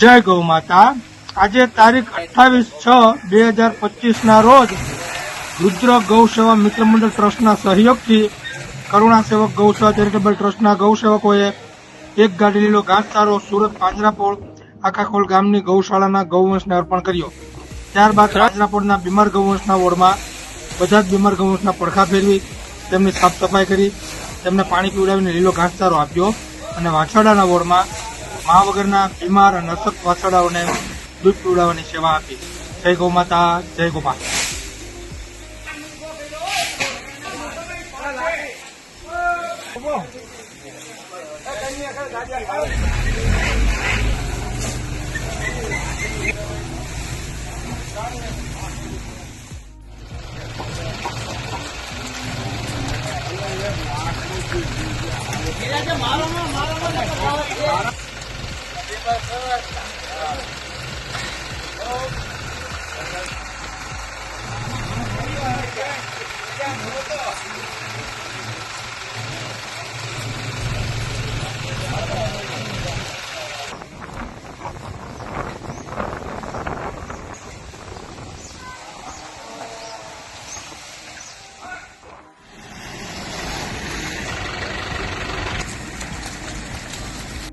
જય ગૌ માતા. આજે તારીખ અઠ્ઠાવીસ છ બે હજાર પચીસ ના રોજ રુદ્ર ગૌ સેવા મિત્ર મંડળ ટ્રસ્ટના સહયોગથી કરુણા સેવક ગૌ સેવા ચેરિટેબલ ટ્રસ્ટના ગૌ સેવકોએ એક ગાડી લીલો ઘાસચારો સુરત પાંજરાપોળ આખાખોલ ગામની ગૌશાળાના ગૌવંશને અર્પણ કર્યો. ત્યારબાદ પાંજરાપોળના બીમાર ગૌવંશના વોર્ડમાં બધા જ બીમાર ગૌવંશના પડખા ફેરવી તેમની સાફ સફાઈ કરી તેમને પાણી પીવડાવીને લીલો ઘાસચારો આપ્યો અને વાછરડાના વોર્ડમાં મા વગરના બીમાર અને અશક્ત વાછડાઓને દૂધ પીવડાવવાની સેવા આપી. જય ગૌ માતા, જય ગોપા મારો મારો Oh.